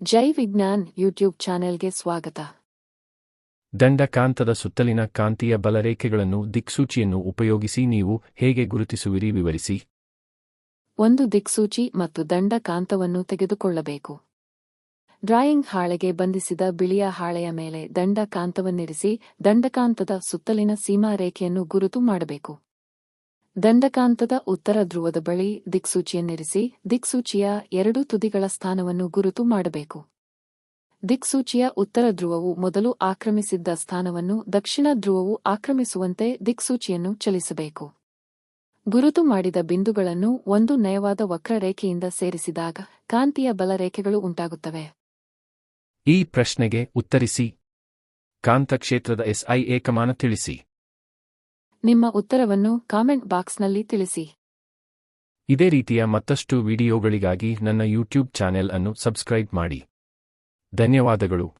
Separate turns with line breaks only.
ಜೈ ವಿಜ್ಞಾನ್ ಯೂಟ್ಯೂಬ್ ಚಾನೆಲ್ಗೆ ಸ್ವಾಗತ.
ದಂಡಕಾಂತದ ಸುತ್ತಲಿನ ಕಾಂತೀಯ ಬಲರೇಖೆಗಳನ್ನು ದಿಕ್ಸೂಚಿಯನ್ನು ಉಪಯೋಗಿಸಿ ನೀವು ಹೇಗೆ ಗುರುತಿಸುವಿರಿ ವಿವರಿಸಿ.
ಒಂದು ದಿಕ್ಸೂಚಿ ಮತ್ತು ದಂಡಕಾಂತವನ್ನು ತೆಗೆದುಕೊಳ್ಳಬೇಕು. ಡ್ರಾಯಿಂಗ್ ಹಾಳೆಗೆ ಬಂಧಿಸಿದ ಬಿಳಿಯ ಹಾಳೆಯ ಮೇಲೆ ದಂಡಕಾಂತವನ್ನಿರಿಸಿ ದಂಡಕಾಂತದ ಸುತ್ತಲಿನ ಸೀಮಾರೇಖೆಯನ್ನು ಗುರುತು ಮಾಡಬೇಕು. ದಂಡಕಾಂತದ ಉತ್ತರ ಧ್ರುವದ ಬಳಿ ದಿಕ್ಸೂಚಿಯನ್ನಿರಿಸಿ, ದಿಕ್ಸೂಚಿಯ ಎರಡು ತುದಿಗಳ ಸ್ಥಾನವನ್ನು ಗುರುತು ಮಾಡಬೇಕು. ದಿಕ್ಸೂಚಿಯ ಉತ್ತರ ಧ್ರುವವು ಮೊದಲು ಆಕ್ರಮಿಸಿದ್ದ ಸ್ಥಾನವನ್ನು ದಕ್ಷಿಣ ಧ್ರುವವು ಆಕ್ರಮಿಸುವಂತೆ ದಿಕ್ಸೂಚಿಯನ್ನು ಚಲಿಸಬೇಕು. ಗುರುತು ಮಾಡಿದ ಬಿಂದುಗಳನ್ನು ಒಂದು ನಯವಾದ ವಕ್ರರೇಖೆಯಿಂದ ಸೇರಿಸಿದಾಗ ಕಾಂತೀಯ ಬಲರೇಖೆಗಳು ಉಂಟಾಗುತ್ತವೆ.
ಈ ಪ್ರಶ್ನೆಗೆ ಉತ್ತರಿಸಿ. ಕಾಂತಕ್ಷೇತ್ರದ ಎಸ್ಐ ಏಕಮಾನ ತಿಳಿಸಿ.
ನಿಮ್ಮ ಉತ್ತರವನ್ನು ಕಾಮೆಂಟ್ ಬಾಕ್ಸ್ನಲ್ಲಿ ತಿಳಿಸಿ.
ಇದೇ ರೀತಿಯ ಮತ್ತಷ್ಟು ವಿಡಿಯೋಗಳಿಗಾಗಿ ನನ್ನ ಯೂಟ್ಯೂಬ್ ಚಾನೆಲ್ ಅನ್ನು ಸಬ್ಸ್ಕ್ರೈಬ್ ಮಾಡಿ. ಧನ್ಯವಾದಗಳು.